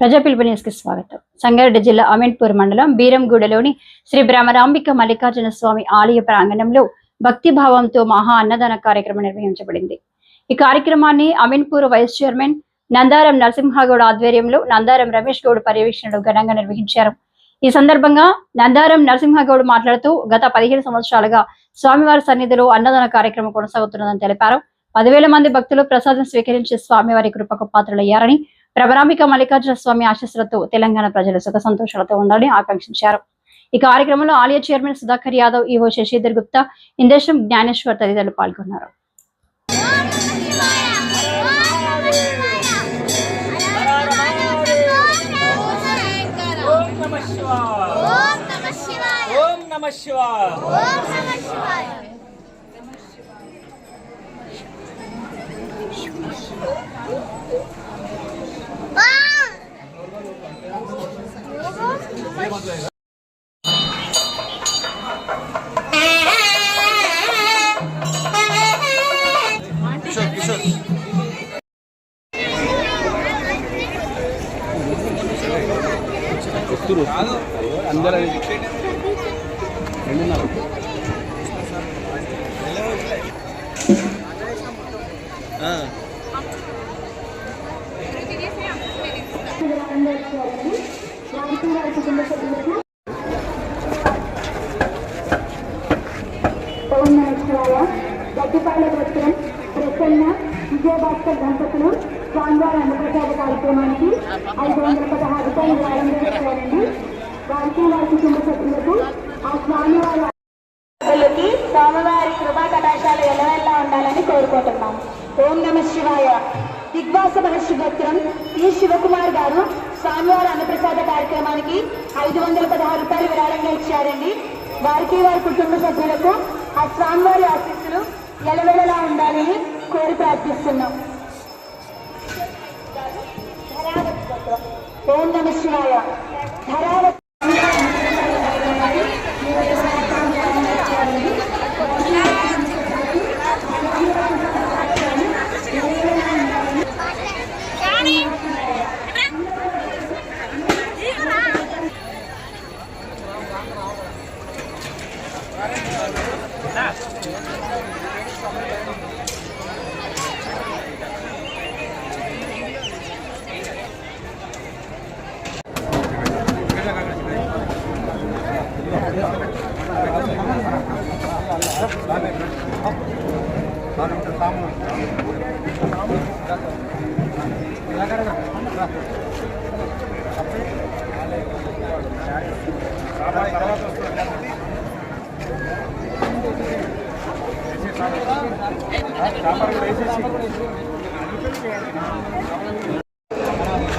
ప్రజా పిలుపు న్యూస్కి స్వాగతం. సంగారెడ్డి జిల్లా అమీన్పూర్ మండలం బీరంగూడలోని శ్రీ బ్రహ్మరాంబిక మల్లికార్జున స్వామి ఆలయ ప్రాంగణంలో భక్తి భావంతో మహా అన్నదాన కార్యక్రమం నిర్వహించబడింది. ఈ కార్యక్రమాన్ని అమీన్పూర్ వైస్ చైర్మన్ నందారం నరసింహగౌడ్ ఆధ్వర్యంలో నందారం రమేష్ గౌడ్ పర్యవేక్షణలో ఘనంగా నిర్వహించారు. ఈ సందర్భంగా నందారం నరసింహగౌడ్ మాట్లాడుతూ గత పదిహేను సంవత్సరాలుగా స్వామివారి సన్నిధిలో అన్నదాన కార్యక్రమం కొనసాగుతున్నదని తెలిపారు. పదివేల మంది భక్తులు ప్రసాదం స్వీకరించి స్వామివారి కృపకు పాత్రలయ్యారని ప్రభరామిక మల్లికార్జున స్వామి ఆశస్సులతో తెలంగాణ ప్రజలు సుఖ సంతోషాలతో ఉండాలని ఆకాంక్షించారు. ఈ కార్యక్రమంలో ఆలయ చైర్మన్ సుధాకర్ యాదవ్ ఈవో శశిధర్ గుప్తా ఇందేశం జ్ఞానేశ్వర్ తదితరులు పాల్గొన్నారు. ఓం నమ శివాయ. ఓం నమ శివాయ. అందరూ ఓం గట్టిపాల గోత్రం ప్రసన్న విజయభాస్కర్ దంపతులు స్వామివారి అన్నప్రసాద కార్యక్రమానికి ఐదు వందల పదహారు రూపాయలు ప్రారంభించారండి వారికి వారి కుటుంబ సభ్యులకు ఆ స్వామివారి సభ్యులకి స్వామివారి కృపా కటాశాలు ఎలవెల్లా ఉండాలని కోరుకుంటున్నాం. ఓం నమ శివాయ. దిగ్వాస మహర్షి గోత్రం ఈ శివకుమార్ గారు స్వామివారి అన్నప్రసాద కార్యక్రమానికి ఐదు వందల పదహారు రూపాయలు విరాళంగా ఇచ్చారండి. వారికి వారి కుటుంబ సభ్యులకు ఆ స్వామివారి ఆశీస్సులు ఎలవెలలా ఉండాలని కోరి ప్రార్థిస్తున్నాం. ఓం నమ శివాయ. ధరావతి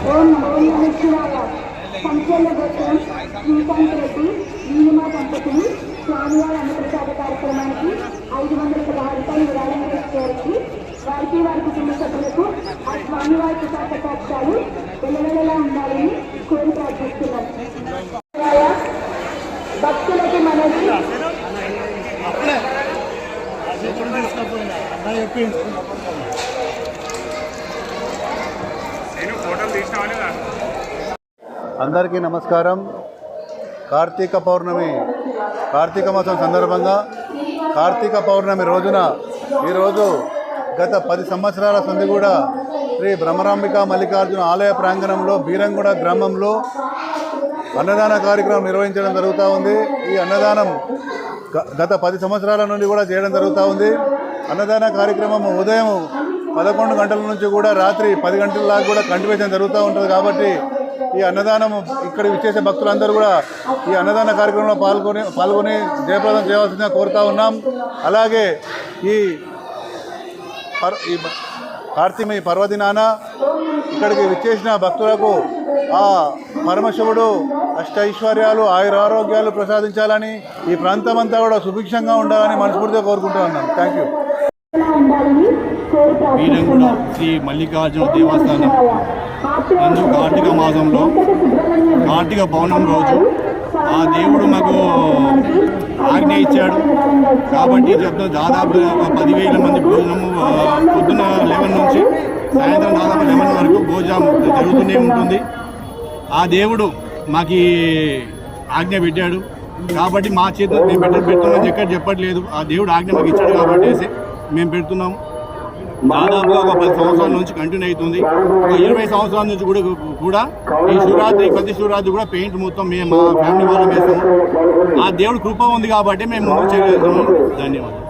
ఓం ఓం నమ శివాయ. సంచలన గోత్రం శ్రీకాంత్ రెడ్డి నీలిమా దంపతులు స్వామివారి అన్నప్రసాద కార్యక్రమానికి ఐదు వందల పదహారు రూపాయలు విరాళంగా ఇచ్చారండి వారికి వారి కుటుంబ సభ్యులకు ఆ స్వామివారి కృపాకటాక్షాలు వెలవెలలా ఉండాలని కోరి ప్రార్థిస్తున్నాం భక్తులకి మనవి అందరికీ నమస్కారం. కార్తీక పౌర్ణమి. కార్తీక మాసం సందర్భంగా కార్తీక పౌర్ణమి రోజున ఈరోజు గత పది సంవత్సరాల సంది కూడా శ్రీ బ్రహ్మరాంబిక మల్లికార్జున ఆలయ ప్రాంగణంలో బీరంగూడ గ్రామంలో అన్నదాన కార్యక్రమం నిర్వహించడం జరుగుతూ ఉంది. ఈ అన్నదానం గ- గత పది సంవత్సరాల నుండి కూడా చేయడం జరుగుతూ ఉంది. అన్నదాన కార్యక్రమం ఉదయం పదకొండు గంటల నుంచి కూడా రాత్రి పది గంటల దాకా కూడా కంటివేషన్ జరుగుతూ ఉంటుంది కాబట్టి ఈ అన్నదానం ఇక్కడ విచ్చేసే భక్తులందరూ కూడా ఈ అన్నదాన కార్యక్రమంలో పాల్గొని పాల్గొని జయప్రదం చేయవలసిందిగా కోరుతా ఉన్నాం. అలాగే ఈ కార్తీమి ఈ పర్వదినాన ఇక్కడికి విచ్చేసిన భక్తులకు ఆ పరమశివుడు అష్టైశ్వర్యాలు ఆయురారోగ్యాలు ప్రసాదించాలని ఈ ప్రాంతం అంతా కూడా సుభిక్షంగా ఉండాలని మనస్ఫూర్తిగా కోరుకుంటూ ఉన్నాం. థ్యాంక్ యూ వీరంగూడ శ్రీ మల్లికార్జున దేవస్థానం. నందు కార్తీక మాసంలో కార్తీక పౌర్ణమి రోజు ఆ దేవుడు మాకు ఆజ్ఞ ఇచ్చాడు. కాబట్టి చెప్తా దాదాపు పదివేల మంది భోజనము పొద్దున్న పొద్దున లెవెన్ నుంచి సాయంత్రం దాదాపు లెవెన్ వరకు భోజనం జరుగుతూనే ఉంటుంది. ఆ దేవుడు మాకు ఆజ్ఞ పెట్టాడు. కాబట్టి మా చేతిలో మేము పెట్ట పెడుతున్నాం ఎక్కడ చెప్పట్లేదు. ఆ దేవుడు ఆజ్ఞ మాకు ఇచ్చాడు కాబట్టి మేము పెడుతున్నాం. దాదాపు ఒక పది సంవత్సరాల నుంచి కంటిన్యూ అవుతుంది. ఒక ఇరవై సంవత్సరాల నుంచి కూడా కూడా ఈ శివరాత్రి ప్రతి శివరాత్రి కూడా పెయింట్ మొత్తం మేము మా ఫ్యామిలీ వాళ్ళం వేస్తాము. ఆ దేవుడు కృప ఉంది కాబట్టి మేము ముందుకు చేయగలుగుతున్నాము ధన్యవాదాలు.